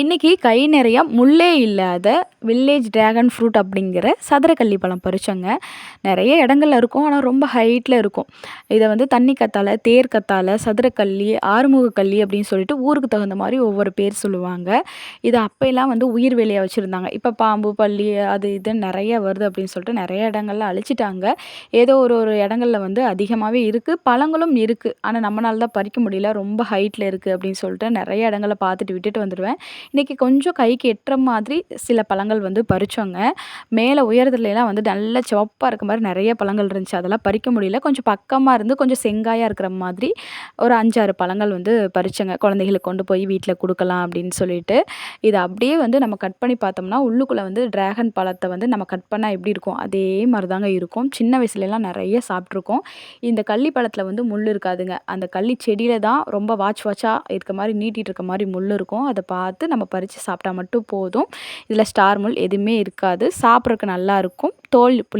இன்றைக்கி கை நிறையா முள்ளே இல்லாத வில்லேஜ் ட்ராகன் ஃப்ரூட் அப்படிங்கிற சதுரக்கள்ளி பழம் பறிச்சோங்க. நிறைய இடங்கள்ல இருக்கும் ஆனால் ரொம்ப ஹைட்டில் இருக்கும். இதை வந்து தண்ணி கத்தாழை தேர் கத்தாழை சதுரக்கள்ளி ஆறுமுகக்கள்ளி அப்படின்னு சொல்லிட்டு ஊருக்கு தகுந்த மாதிரி ஒவ்வொரு பேர் சொல்லுவாங்க. இதை அப்போல்லாம் வந்து உயிர் வேலையாக வச்சுருந்தாங்க. இப்போ பாம்பு பள்ளி அது இது நிறைய வருது அப்படின்னு சொல்லிட்டு நிறைய இடங்கள்ல அழிச்சிட்டாங்க. ஏதோ ஒரு ஒரு இடங்கள்ல வந்து அதிகமாகவே இருக்குது பழங்களும் இருக்குது ஆனால் நம்மளால தான் பறிக்க முடியல ரொம்ப ஹைட்டில் இருக்குது அப்படின்னு சொல்லிட்டு நிறைய இடங்கள பார்த்துட்டு விட்டுட்டு வந்துடுவேன் இன்றைக்கி கொஞ்சம் கைக்கு எட்டுற மாதிரி சில பழங்கள் வந்து பறித்தோங்க மேலே உயரத்துலலாம் வந்து நல்ல சிவப்பாக இருக்க மாதிரி நிறைய பழங்கள் இருந்துச்சு. அதெல்லாம் பறிக்க முடியல. கொஞ்சம் பக்கமாக இருந்து கொஞ்சம் செங்காயாக இருக்கிற மாதிரி ஒரு அஞ்சாறு பழங்கள் வந்து பறித்தோங்க குழந்தைகளுக்கு கொண்டு போய் வீட்டில் கொடுக்கலாம் அப்படின்னு சொல்லிட்டு. இதை அப்படியே வந்து நம்ம கட் பண்ணி பார்த்தோம்னா உள்ளுக்குள்ளே வந்து ட்ராகன் பழத்தை வந்து நம்ம கட் பண்ணால் எப்படி இருக்கும்? அதே மாதிரி தாங்க இருக்கும். சின்ன வயசுலலாம் நிறைய சாப்பிட்ருக்கோம் இந்த கள்ளி பழத்தில் வந்து முள் இருக்காதுங்க. அந்த கள்ளி செடியில் தான் ரொம்ப வாட்ச் வாட்சாக இருக்க மாதிரி நீட்டிகிட்டு இருக்க மாதிரி முள் இருக்கும். அதை பார்த்து நம்ம பறித்து சாப்பிட்டா மட்டும் போதும். இதில் ஸ்டார் முள் எதுவுமே இருக்காது. சாப்பிட்றக்கு நல்லாயிருக்கும் தோல்